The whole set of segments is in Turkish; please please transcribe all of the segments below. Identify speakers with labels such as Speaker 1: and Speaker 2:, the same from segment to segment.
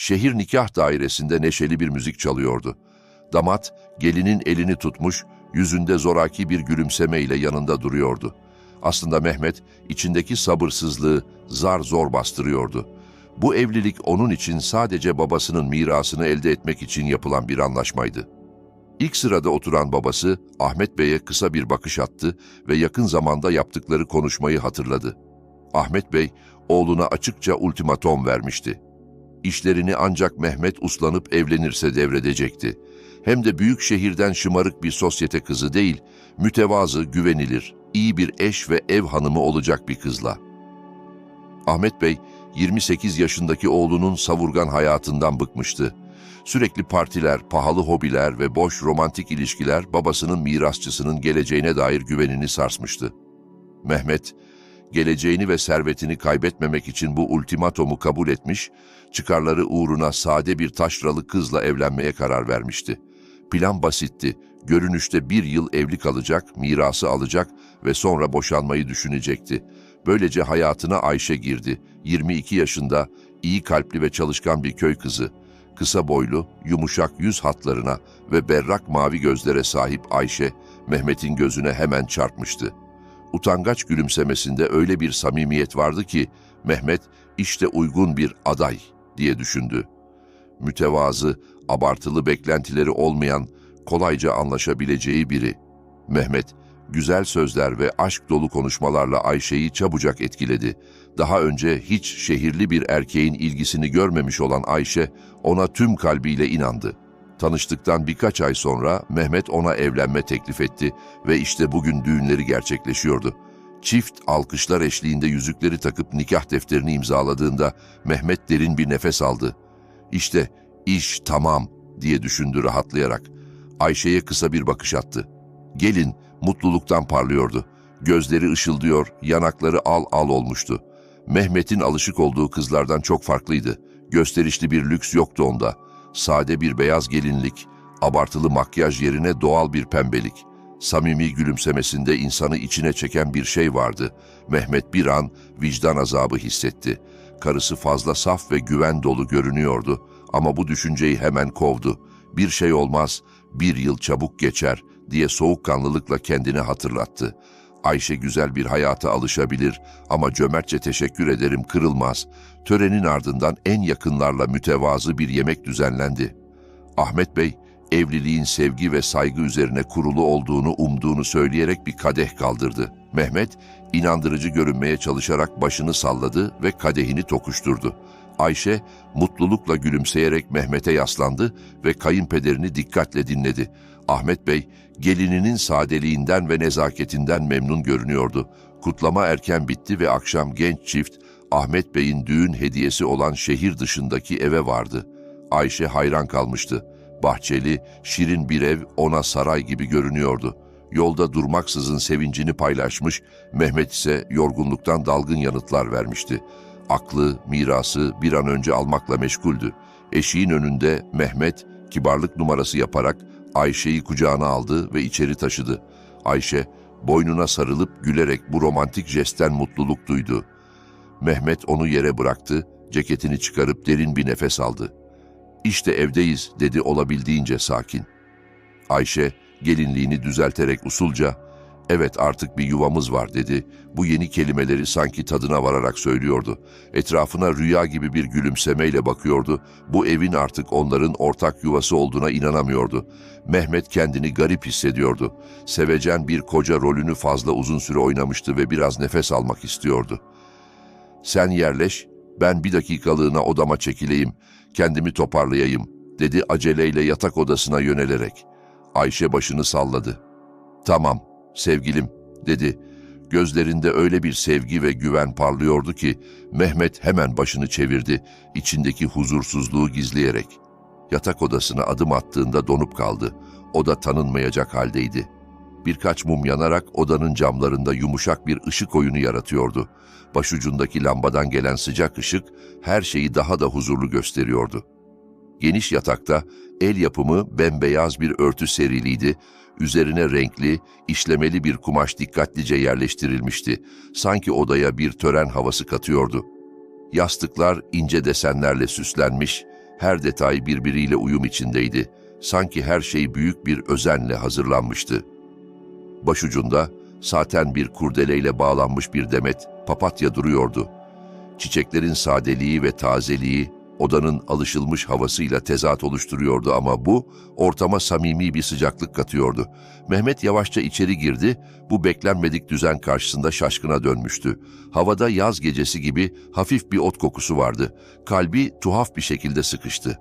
Speaker 1: Şehir nikah dairesinde neşeli bir müzik çalıyordu. Damat, gelinin elini tutmuş, yüzünde zoraki bir gülümsemeyle yanında duruyordu. Aslında Mehmet, içindeki sabırsızlığı zar zor bastırıyordu. Bu evlilik onun için sadece babasının mirasını elde etmek için yapılan bir anlaşmaydı. İlk sırada oturan babası Ahmet Bey'e kısa bir bakış attı ve yakın zamanda yaptıkları konuşmayı hatırladı. Ahmet Bey oğluna açıkça ultimatom vermişti. İşlerini ancak Mehmet uslanıp evlenirse devredecekti. Hem de büyük şehirden şımarık bir sosyete kızı değil, mütevazı, güvenilir, iyi bir eş ve ev hanımı olacak bir kızla. Ahmet Bey, 28 yaşındaki oğlunun savurgan hayatından bıkmıştı. Sürekli partiler, pahalı hobiler ve boş romantik ilişkiler babasının mirasçısının geleceğine dair güvenini sarsmıştı. Mehmet, geleceğini ve servetini kaybetmemek için bu ultimatomu kabul etmiş, çıkarları uğruna sade bir taşralı kızla evlenmeye karar vermişti. Plan basitti, görünüşte bir yıl evli kalacak, mirası alacak ve sonra boşanmayı düşünecekti. Böylece hayatına Ayşe girdi. 22 yaşında, iyi kalpli ve çalışkan bir köy kızı. Kısa boylu, yumuşak yüz hatlarına ve berrak mavi gözlere sahip Ayşe, Mehmet'in gözüne hemen çarpmıştı. Utangaç gülümsemesinde öyle bir samimiyet vardı ki, Mehmet işte uygun bir aday diye düşündü. Mütevazı, abartılı beklentileri olmayan, kolayca anlaşabileceği biri. Mehmet, güzel sözler ve aşk dolu konuşmalarla Ayşe'yi çabucak etkiledi. Daha önce hiç şehirli bir erkeğin ilgisini görmemiş olan Ayşe, ona tüm kalbiyle inandı. Tanıştıktan birkaç ay sonra Mehmet ona evlenme teklif etti ve işte bugün düğünleri gerçekleşiyordu. Çift alkışlar eşliğinde yüzükleri takıp nikah defterini imzaladığında Mehmet derin bir nefes aldı. İşte iş tamam diye düşündü rahatlayarak. Ayşe'ye kısa bir bakış attı. Gelin mutluluktan parlıyordu. Gözleri ışıldıyor, yanakları al al olmuştu. Mehmet'in alışık olduğu kızlardan çok farklıydı. Gösterişli bir lüks yoktu onda. Sade bir beyaz gelinlik, abartılı makyaj yerine doğal bir pembelik. Samimi gülümsemesinde insanı içine çeken bir şey vardı. Mehmet bir an vicdan azabı hissetti. Karısı fazla saf ve güven dolu görünüyordu ama bu düşünceyi hemen kovdu. Bir şey olmaz, bir yıl çabuk geçer diye soğukkanlılıkla kendini hatırlattı. Ayşe güzel bir hayata alışabilir ama cömertçe teşekkür ederim kırılmaz. Törenin ardından en yakınlarla mütevazı bir yemek düzenlendi. Ahmet Bey, evliliğin sevgi ve saygı üzerine kurulu olduğunu umduğunu söyleyerek bir kadeh kaldırdı. Mehmet, inandırıcı görünmeye çalışarak başını salladı ve kadehini tokuşturdu. Ayşe, mutlulukla gülümseyerek Mehmet'e yaslandı ve kayınpederini dikkatle dinledi. Ahmet Bey, gelininin sadeliğinden ve nezaketinden memnun görünüyordu. Kutlama erken bitti ve akşam genç çift, Ahmet Bey'in düğün hediyesi olan şehir dışındaki eve vardı. Ayşe hayran kalmıştı. Bahçeli, şirin bir ev ona saray gibi görünüyordu. Yolda durmaksızın sevincini paylaşmış, Mehmet ise yorgunluktan dalgın yanıtlar vermişti. Aklı, mirası bir an önce almakla meşguldü. Eşiğin önünde Mehmet, kibarlık numarası yaparak Ayşe'yi kucağına aldı ve içeri taşıdı. Ayşe, boynuna sarılıp gülerek bu romantik jestten mutluluk duydu. Mehmet onu yere bıraktı, ceketini çıkarıp derin bir nefes aldı. İşte evdeyiz dedi olabildiğince sakin. Ayşe gelinliğini düzelterek usulca evet artık bir yuvamız var dedi. Bu yeni kelimeleri sanki tadına vararak söylüyordu. Etrafına rüya gibi bir gülümsemeyle bakıyordu. Bu evin artık onların ortak yuvası olduğuna inanamıyordu. Mehmet kendini garip hissediyordu. Sevecen bir koca rolünü fazla uzun süre oynamıştı ve biraz nefes almak istiyordu. Sen yerleş, ben bir dakikalığına odama çekileyim, kendimi toparlayayım, dedi aceleyle yatak odasına yönelerek. Ayşe başını salladı. Tamam, sevgilim, dedi. Gözlerinde öyle bir sevgi ve güven parlıyordu ki Mehmet hemen başını çevirdi, içindeki huzursuzluğu gizleyerek. Yatak odasına adım attığında donup kaldı. O da tanınmayacak haldeydi. Birkaç mum yanarak odanın camlarında yumuşak bir ışık oyunu yaratıyordu. Başucundaki lambadan gelen sıcak ışık her şeyi daha da huzurlu gösteriyordu. Geniş yatakta el yapımı bembeyaz bir örtü seriliydi. Üzerine renkli, işlemeli bir kumaş dikkatlice yerleştirilmişti. Sanki odaya bir tören havası katıyordu. Yastıklar ince desenlerle süslenmiş, Her detay birbiriyle uyum içindeydi. Sanki her şey büyük bir özenle hazırlanmıştı. Başucunda saten bir kurdeleyle bağlanmış bir demet papatya duruyordu. Çiçeklerin sadeliği ve tazeliği odanın alışılmış havasıyla tezat oluşturuyordu ama bu ortama samimi bir sıcaklık katıyordu. Mehmet yavaşça içeri girdi, bu beklenmedik düzen karşısında şaşkına dönmüştü. Havada yaz gecesi gibi hafif bir ot kokusu vardı. Kalbi tuhaf bir şekilde sıkıştı.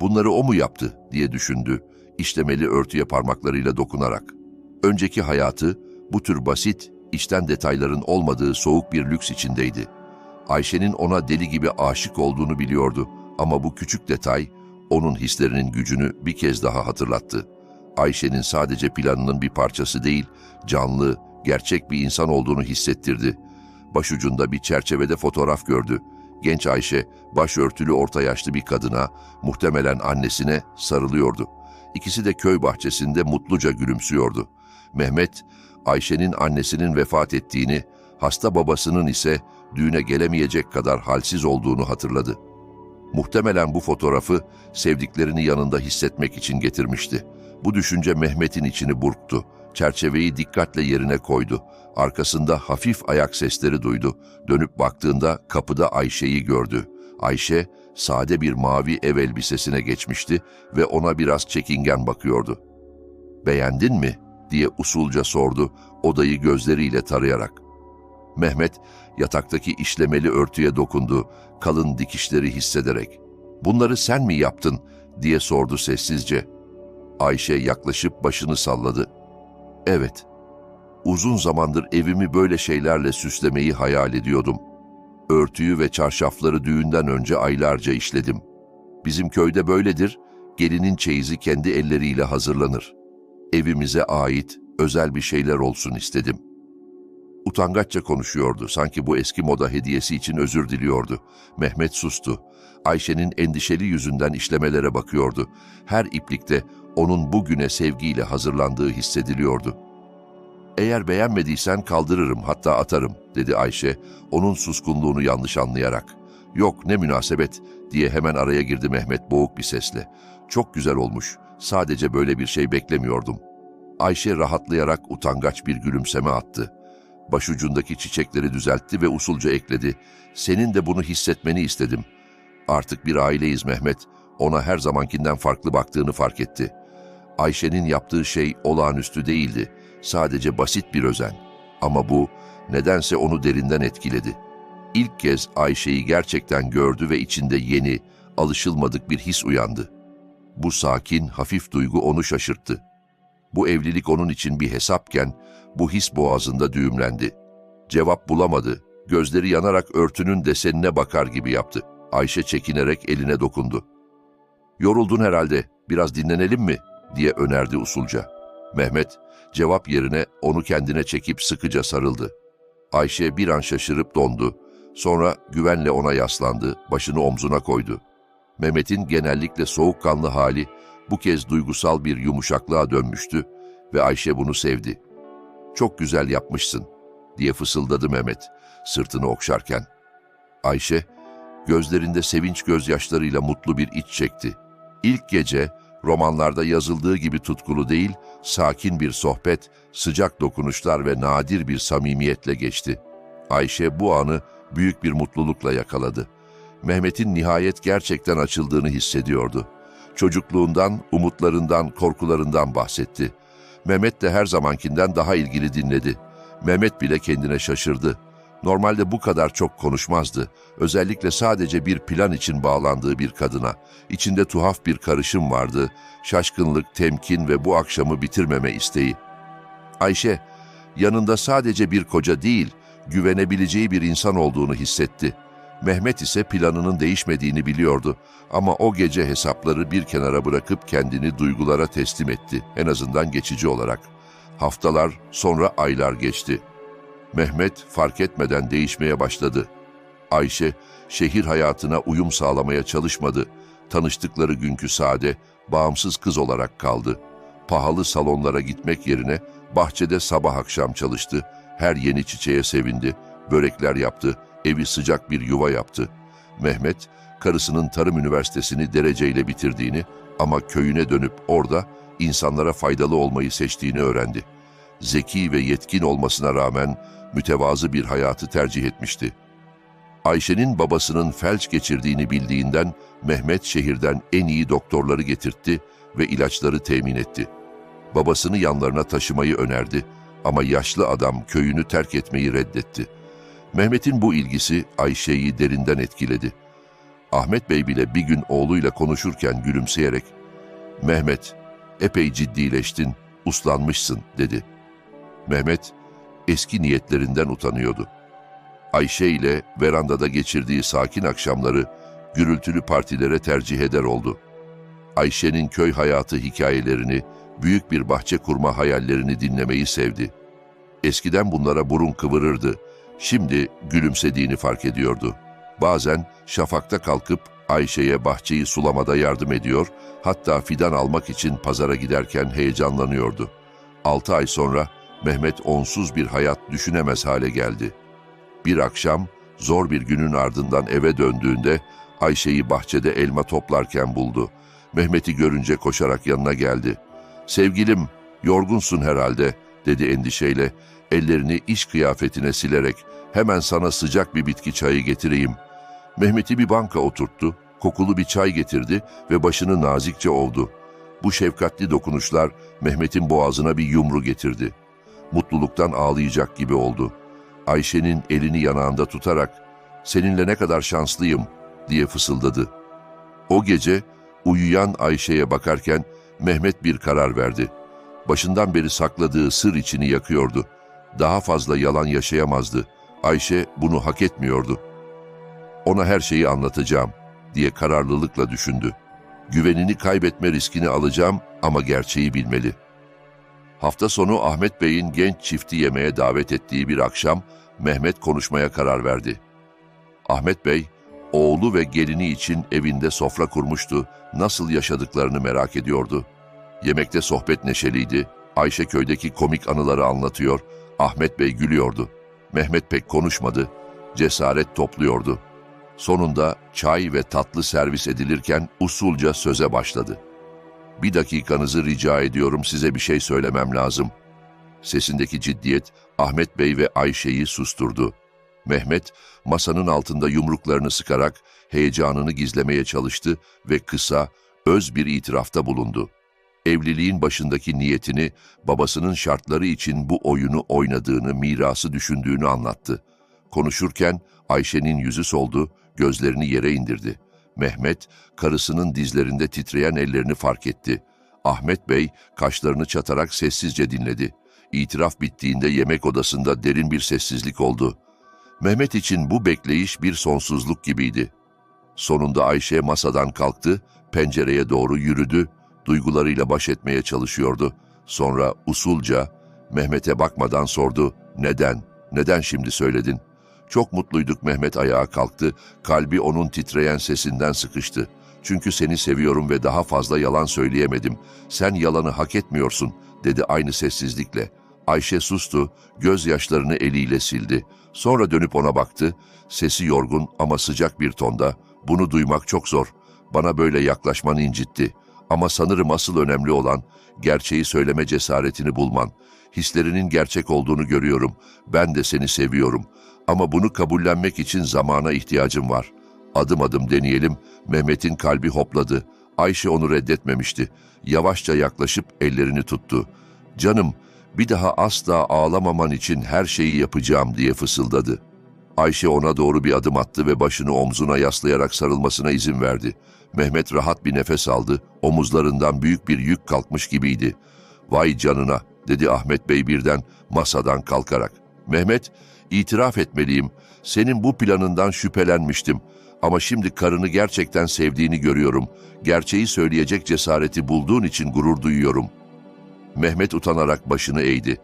Speaker 1: Bunları o mu yaptı diye düşündü, işlemeli örtüye parmaklarıyla dokunarak. Önceki hayatı bu tür basit, içten detayların olmadığı soğuk bir lüks içindeydi. Ayşe'nin ona deli gibi aşık olduğunu biliyordu ama bu küçük detay onun hislerinin gücünü bir kez daha hatırlattı. Ayşe'nin sadece planının bir parçası değil, canlı, gerçek bir insan olduğunu hissettirdi. Başucunda bir çerçevede fotoğraf gördü. Genç Ayşe, başörtülü orta yaşlı bir kadına, muhtemelen annesine sarılıyordu. İkisi de köy bahçesinde mutluca gülümsüyordu. Mehmet, Ayşe'nin annesinin vefat ettiğini, hasta babasının ise düğüne gelemeyecek kadar halsiz olduğunu hatırladı. Muhtemelen bu fotoğrafı sevdiklerini yanında hissetmek için getirmişti. Bu düşünce Mehmet'in içini burktu. Çerçeveyi dikkatle yerine koydu. Arkasında hafif ayak sesleri duydu. Dönüp baktığında kapıda Ayşe'yi gördü. Ayşe sade bir mavi ev elbisesine geçmişti ve ona biraz çekingen bakıyordu. "Beğendin mi?" diye usulca sordu odayı gözleriyle tarayarak. Mehmet yataktaki işlemeli örtüye dokundu, kalın dikişleri hissederek. "Bunları sen mi yaptın?" diye sordu sessizce. Ayşe yaklaşıp başını salladı. "Evet. Uzun zamandır evimi böyle şeylerle süslemeyi hayal ediyordum. Örtüyü ve çarşafları düğünden önce aylarca işledim. Bizim köyde böyledir, gelinin çeyizi kendi elleriyle hazırlanır. Evimize ait özel bir şeyler olsun istedim." Utangaçça konuşuyordu. Sanki bu eski moda hediyesi için özür diliyordu. Mehmet sustu. Ayşe'nin endişeli yüzünden işlemelere bakıyordu. Her iplikte onun bugüne sevgiyle hazırlandığı hissediliyordu. Eğer beğenmediysen kaldırırım hatta atarım dedi Ayşe onun suskunluğunu yanlış anlayarak. Yok ne münasebet diye hemen araya girdi Mehmet boğuk bir sesle. Çok güzel olmuş. Sadece böyle bir şey beklemiyordum. Ayşe rahatlayarak utangaç bir gülümseme attı. Başucundaki çiçekleri düzeltti ve usulca ekledi. Senin de bunu hissetmeni istedim. Artık bir aileyiz Mehmet. Ona her zamankinden farklı baktığını fark etti. Ayşe'nin yaptığı şey olağanüstü değildi. Sadece basit bir özen. Ama bu nedense onu derinden etkiledi. İlk kez Ayşe'yi gerçekten gördü ve içinde yeni, alışılmadık bir his uyandı. Bu sakin, hafif duygu onu şaşırttı. Bu evlilik onun için bir hesapken bu his boğazında düğümlendi. Cevap bulamadı. Gözleri yanarak örtünün desenine bakar gibi yaptı. Ayşe çekinerek eline dokundu. Yoruldun herhalde, biraz dinlenelim mi? diye önerdi usulca. Mehmet cevap yerine onu kendine çekip sıkıca sarıldı. Ayşe bir an şaşırıp dondu. Sonra güvenle ona yaslandı, başını omzuna koydu. Mehmet'in genellikle soğukkanlı hali bu kez duygusal bir yumuşaklığa dönmüştü ve Ayşe bunu sevdi. Çok güzel yapmışsın diye fısıldadı Mehmet sırtını okşarken. Ayşe gözlerinde sevinç gözyaşlarıyla mutlu bir iç çekti. İlk gece romanlarda yazıldığı gibi tutkulu değil, sakin bir sohbet, sıcak dokunuşlar ve nadir bir samimiyetle geçti. Ayşe bu anı büyük bir mutlulukla yakaladı. Mehmet'in nihayet gerçekten açıldığını hissediyordu. Çocukluğundan, umutlarından, korkularından bahsetti. Mehmet de her zamankinden daha ilgili dinledi. Mehmet bile kendine şaşırdı. Normalde bu kadar çok konuşmazdı. Özellikle sadece bir plan için bağlandığı bir kadına. İçinde tuhaf bir karışım vardı. Şaşkınlık, temkin ve bu akşamı bitirmeme isteği. Ayşe, yanında sadece bir koca değil, güvenebileceği bir insan olduğunu hissetti. Mehmet ise planının değişmediğini biliyordu ama o gece hesapları bir kenara bırakıp kendini duygulara teslim etti, en azından geçici olarak. Haftalar, sonra aylar geçti. Mehmet fark etmeden değişmeye başladı. Ayşe, şehir hayatına uyum sağlamaya çalışmadı. Tanıştıkları günkü sade, bağımsız kız olarak kaldı. Pahalı salonlara gitmek yerine bahçede sabah akşam çalıştı. Her yeni çiçeğe sevindi, börekler yaptı, evi sıcak bir yuva yaptı. Mehmet, karısının tarım üniversitesini dereceyle bitirdiğini ama köyüne dönüp orada insanlara faydalı olmayı seçtiğini öğrendi. Zeki ve yetkin olmasına rağmen mütevazı bir hayatı tercih etmişti. Ayşe'nin babasının felç geçirdiğini bildiğinden Mehmet şehirden en iyi doktorları getirtti ve ilaçları temin etti. Babasını yanlarına taşımayı önerdi ama yaşlı adam köyünü terk etmeyi reddetti. Mehmet'in bu ilgisi Ayşe'yi derinden etkiledi. Ahmet Bey bile bir gün oğluyla konuşurken gülümseyerek ''Mehmet, epey ciddileştin, uslanmışsın.'' dedi. Mehmet eski niyetlerinden utanıyordu. Ayşe ile verandada geçirdiği sakin akşamları gürültülü partilere tercih eder oldu. Ayşe'nin köy hayatı hikayelerini, büyük bir bahçe kurma hayallerini dinlemeyi sevdi. Eskiden bunlara burun kıvırırdı, şimdi gülümsediğini fark ediyordu. Bazen şafakta kalkıp Ayşe'ye bahçeyi sulamada yardım ediyor, hatta fidan almak için pazara giderken heyecanlanıyordu. Altı ay sonra Mehmet onsuz bir hayat düşünemez hale geldi. Bir akşam zor bir günün ardından eve döndüğünde Ayşe'yi bahçede elma toplarken buldu. Mehmet'i görünce koşarak yanına geldi. ''Sevgilim, yorgunsun herhalde.'' dedi endişeyle. Ellerini iş kıyafetine silerek ''Hemen sana sıcak bir bitki çayı getireyim.'' Mehmet'i bir banka oturttu, kokulu bir çay getirdi ve başını nazikçe ovdu. Bu şefkatli dokunuşlar Mehmet'in boğazına bir yumru getirdi. Mutluluktan ağlayacak gibi oldu. Ayşe'nin elini yanağında tutarak ''Seninle ne kadar şanslıyım.'' diye fısıldadı. O gece uyuyan Ayşe'ye bakarken Mehmet bir karar verdi. Başından beri sakladığı sır içini yakıyordu. Daha fazla yalan yaşayamazdı. Ayşe bunu hak etmiyordu. Ona her şeyi anlatacağım diye kararlılıkla düşündü. Güvenini kaybetme riskini alacağım ama gerçeği bilmeli. Hafta sonu Ahmet Bey'in genç çifti yemeğe davet ettiği bir akşam Mehmet konuşmaya karar verdi. Ahmet Bey, oğlu ve gelini için evinde sofra kurmuştu, nasıl yaşadıklarını merak ediyordu. Yemekte sohbet neşeliydi, Ayşe köydeki komik anıları anlatıyor, Ahmet Bey gülüyordu. Mehmet pek konuşmadı, cesaret topluyordu. Sonunda çay ve tatlı servis edilirken usulca söze başladı. Bir dakikanızı rica ediyorum size bir şey söylemem lazım. Sesindeki ciddiyet Ahmet Bey ve Ayşe'yi susturdu. Mehmet masanın altında yumruklarını sıkarak heyecanını gizlemeye çalıştı ve kısa, öz bir itirafta bulundu. Evliliğin başındaki niyetini, babasının şartları için bu oyunu oynadığını, mirası düşündüğünü anlattı. Konuşurken Ayşe'nin yüzü soldu, gözlerini yere indirdi. Mehmet, karısının dizlerinde titreyen ellerini fark etti. Ahmet Bey, kaşlarını çatarak sessizce dinledi. İtiraf bittiğinde yemek odasında derin bir sessizlik oldu. Mehmet için bu bekleyiş bir sonsuzluk gibiydi. Sonunda Ayşe masadan kalktı, pencereye doğru yürüdü, duygularıyla baş etmeye çalışıyordu. Sonra usulca Mehmet'e bakmadan sordu, neden, neden şimdi söyledin?'' Çok mutluyduk Mehmet ayağa kalktı. Kalbi onun titreyen sesinden sıkıştı. Çünkü seni seviyorum ve daha fazla yalan söyleyemedim. Sen yalanı hak etmiyorsun, dedi aynı sessizlikle. Ayşe sustu, gözyaşlarını eliyle sildi. Sonra dönüp ona baktı. Sesi yorgun ama sıcak bir tonda. Bunu duymak çok zor. Bana böyle yaklaşman incitti. Ama sanırım asıl önemli olan gerçeği söyleme cesaretini bulman. Hislerinin gerçek olduğunu görüyorum. Ben de seni seviyorum. Ama bunu kabullenmek için zamana ihtiyacım var. Adım adım deneyelim. Mehmet'in kalbi hopladı. Ayşe onu reddetmemişti. Yavaşça yaklaşıp ellerini tuttu. Canım, bir daha asla ağlamaman için her şeyi yapacağım diye fısıldadı. Ayşe ona doğru bir adım attı ve başını omzuna yaslayarak sarılmasına izin verdi. Mehmet rahat bir nefes aldı, omuzlarından büyük bir yük kalkmış gibiydi. Vay canına, dedi Ahmet Bey birden masadan kalkarak. Mehmet, itiraf etmeliyim, senin bu planından şüphelenmiştim. Ama şimdi karını gerçekten sevdiğini görüyorum. Gerçeği söyleyecek cesareti bulduğun için gurur duyuyorum. Mehmet utanarak başını eğdi.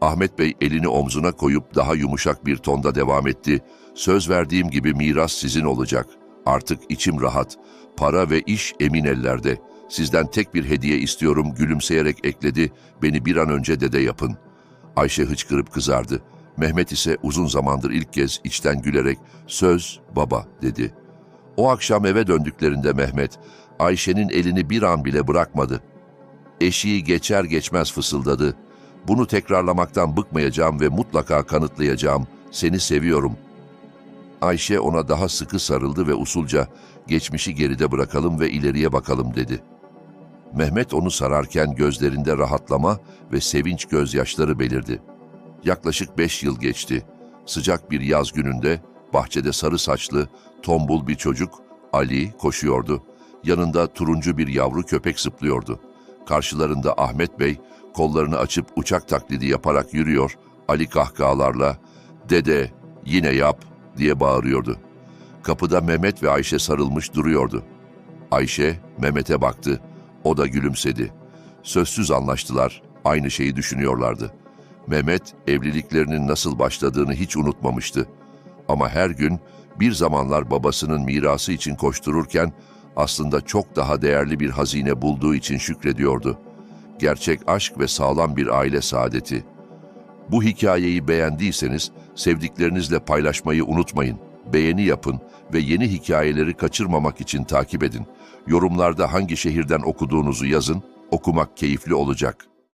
Speaker 1: Ahmet Bey elini omzuna koyup daha yumuşak bir tonda devam etti. Söz verdiğim gibi miras sizin olacak. Artık içim rahat. Para ve iş emin ellerde. Sizden tek bir hediye istiyorum gülümseyerek ekledi. Beni bir an önce dede yapın. Ayşe hıçkırıp kızardı. Mehmet ise uzun zamandır ilk kez içten gülerek söz baba dedi. O akşam eve döndüklerinde Mehmet, Ayşe'nin elini bir an bile bırakmadı. Eşiği geçer geçmez fısıldadı. Bunu tekrarlamaktan bıkmayacağım ve mutlaka kanıtlayacağım. Seni seviyorum. Ayşe ona daha sıkı sarıldı ve usulca geçmişi geride bırakalım ve ileriye bakalım dedi. Mehmet onu sararken gözlerinde rahatlama ve sevinç gözyaşları belirdi. Yaklaşık beş yıl geçti. Sıcak bir yaz gününde bahçede sarı saçlı, tombul bir çocuk Ali koşuyordu. Yanında turuncu bir yavru köpek zıplıyordu. Karşılarında Ahmet Bey kollarını açıp uçak taklidi yaparak yürüyor. Ali kahkahalarla "Dede, yine yap." diye bağırıyordu. Kapıda Mehmet ve Ayşe sarılmış duruyordu. Ayşe Mehmet'e baktı. O da gülümsedi. Sözsüz anlaştılar. Aynı şeyi düşünüyorlardı. Mehmet evliliklerinin nasıl başladığını hiç unutmamıştı. Ama her gün bir zamanlar babasının mirası için koştururken aslında çok daha değerli bir hazine bulduğu için şükrediyordu. Gerçek aşk ve sağlam bir aile saadeti. Bu hikayeyi beğendiyseniz sevdiklerinizle paylaşmayı unutmayın. Beğeni yapın ve yeni hikayeleri kaçırmamak için takip edin. Yorumlarda hangi şehirden okuduğunuzu yazın, okumak keyifli olacak.